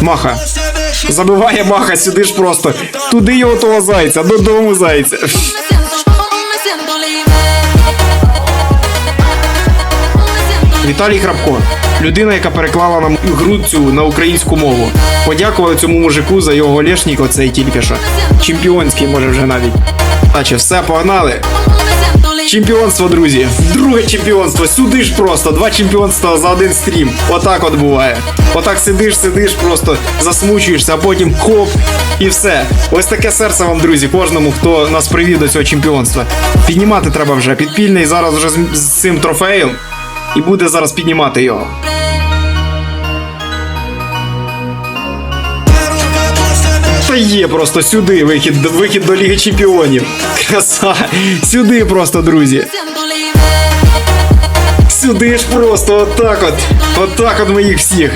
Маха. Забиває Маха сюди ж просто. Туди його того зайця, додому зайця. Віталій Храпко, людина, яка переклала нам гру цю на українську мову. Подякували цьому мужику за його лешник оцей тільки що. Чемпіонський, може вже навіть. Наче все, погнали. Чемпіонство, друзі. Друге чемпіонство. Сюди ж просто. Два чемпіонства за один стрім. Отак от буває. Отак сидиш, сидиш, просто засмучуєшся, а потім хоп, і все. Ось таке серце вам, друзі, кожному, хто нас привів до цього чемпіонства. Піднімати треба вже підпільний зараз вже з, цим трофеєм. І буде зараз піднімати його. Та є просто сюди вихід, вихід до Ліги Чемпіонів. Краса. Сюди просто, друзі. Сюди ж просто отак от. Отак от моїх всіх.